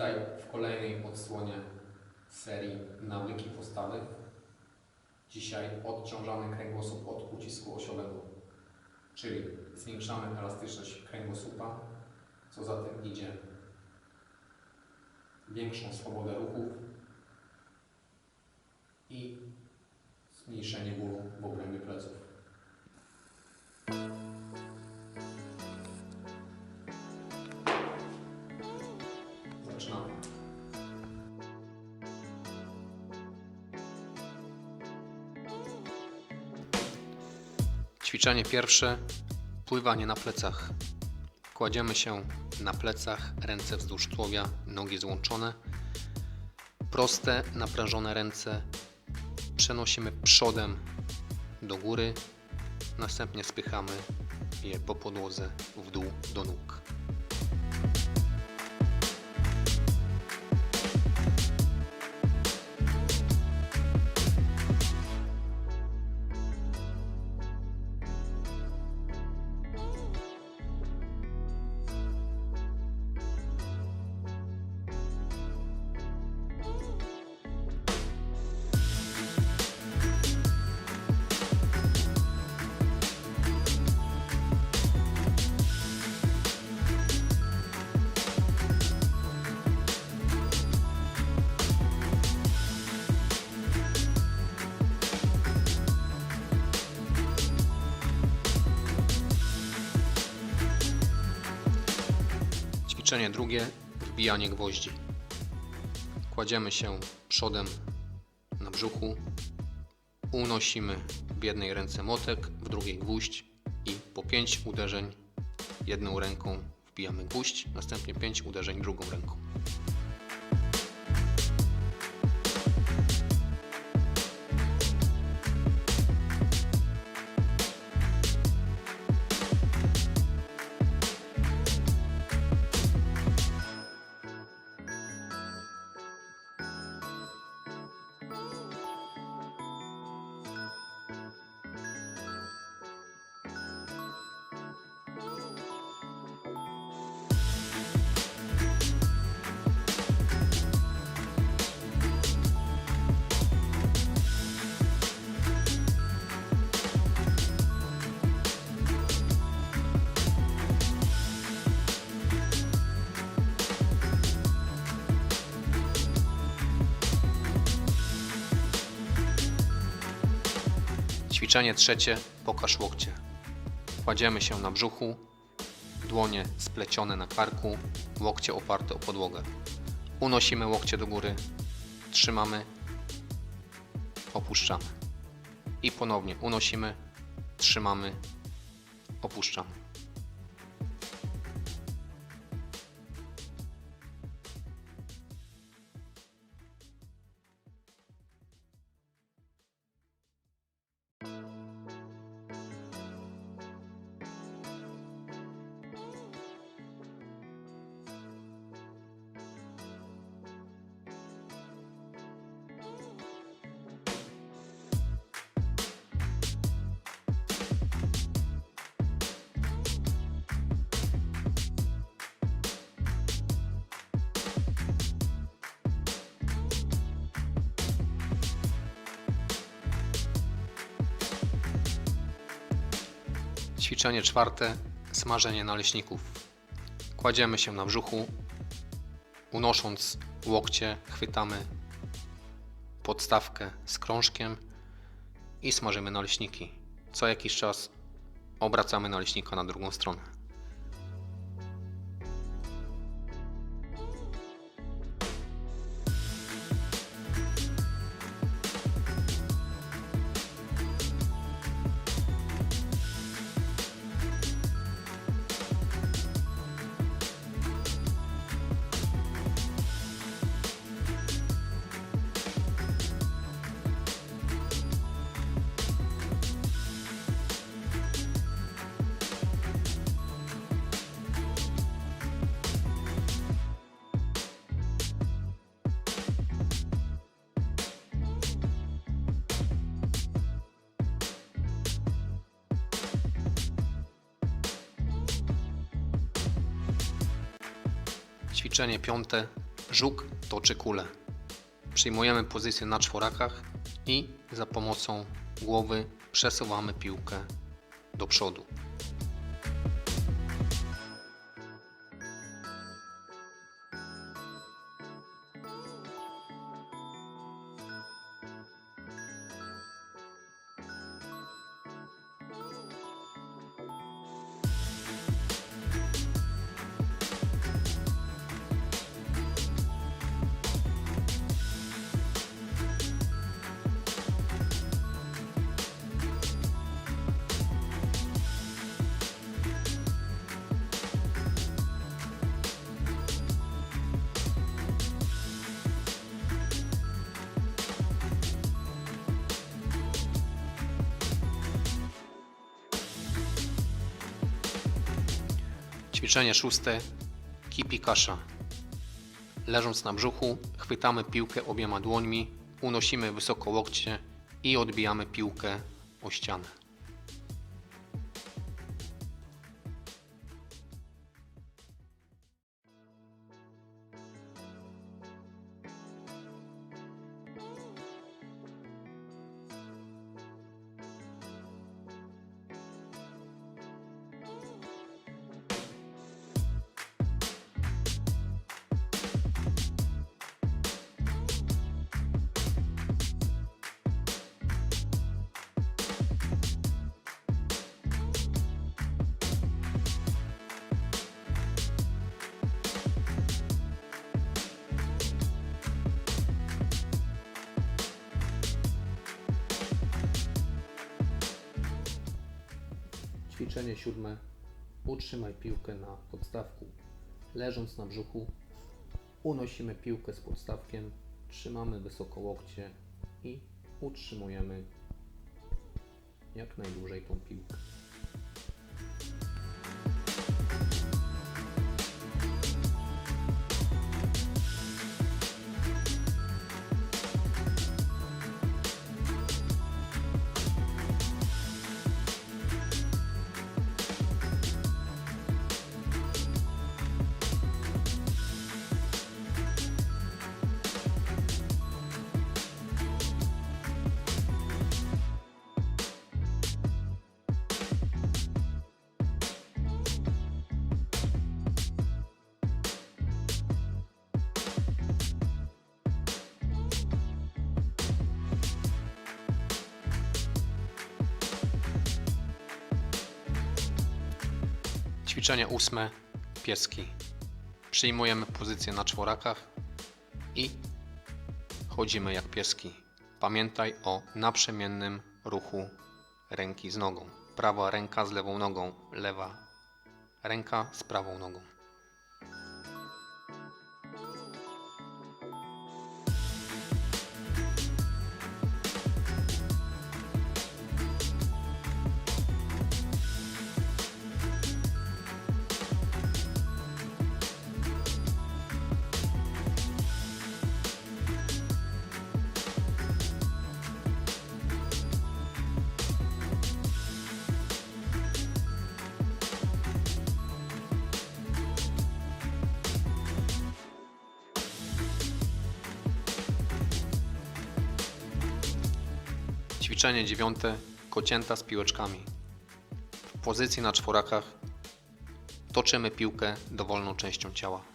Witaj w kolejnej odsłonie serii Nawyki postawy. Dzisiaj odciążamy kręgosłup od ucisku osiowego, czyli zwiększamy elastyczność kręgosłupa, co za tym idzie większą swobodę ruchów i zmniejszenie bólu w obrębie pleców. Ćwiczenie pierwsze. Pływanie na plecach. Kładziemy się na plecach, ręce wzdłuż tułowia, nogi złączone. Proste, naprężone ręce przenosimy przodem do góry, następnie spychamy je po podłodze w dół do nóg. Ćwiczenie drugie, wbijanie gwoździ. Kładziemy się przodem na brzuchu, unosimy w jednej ręce motek, w drugiej gwóźdź i po 5 uderzeń jedną ręką wbijamy gwóźdź, następnie 5 uderzeń drugą ręką. Ćwiczenie trzecie, pokaż łokcie. Kładziemy się na brzuchu, dłonie splecione na karku, łokcie oparte o podłogę. Unosimy łokcie do góry, trzymamy, opuszczamy. I ponownie unosimy, trzymamy, opuszczamy. Ćwiczenie czwarte, smażenie naleśników. Kładziemy się na brzuchu, unosząc łokcie, chwytamy podstawkę z krążkiem i smażymy naleśniki. Co jakiś czas obracamy naleśnika na drugą stronę. Ćwiczenie piąte. Żuk toczy kulę. Przyjmujemy pozycję na czworakach i za pomocą głowy przesuwamy piłkę do przodu. Ćwiczenie szóste. Kipi kasza. Leżąc na brzuchu, chwytamy piłkę obiema dłońmi, unosimy wysoko łokcie i odbijamy piłkę o ścianę. Ćwiczenie siódme. Utrzymaj piłkę na podstawku. Leżąc na brzuchu, unosimy piłkę z podstawkiem, trzymamy wysoko łokcie i utrzymujemy jak najdłużej tą piłkę. Ćwiczenie ósme. Pieski. Przyjmujemy pozycję na czworakach i chodzimy jak pieski. Pamiętaj o naprzemiennym ruchu ręki z nogą. Prawa ręka z lewą nogą, lewa ręka z prawą nogą. Ćwiczenie dziewiąte. Kocięta z piłeczkami. W pozycji na czworakach toczymy piłkę dowolną częścią ciała.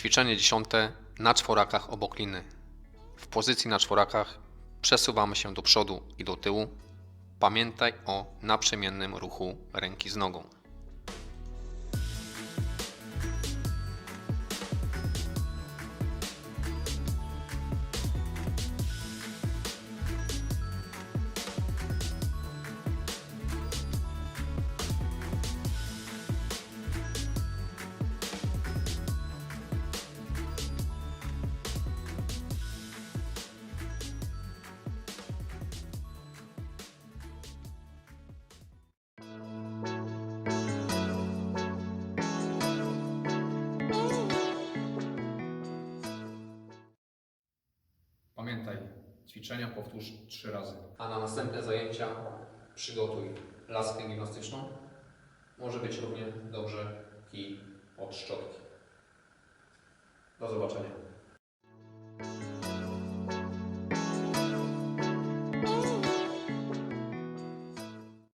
Ćwiczenie dziesiąte na czworakach obok liny. W pozycji na czworakach przesuwamy się do przodu i do tyłu. Pamiętaj o naprzemiennym ruchu ręki z nogą. Pamiętaj, ćwiczenia powtórz trzy razy. A na następne zajęcia przygotuj laskę gimnastyczną. Może być równie dobrze kij od szczotki. Do zobaczenia.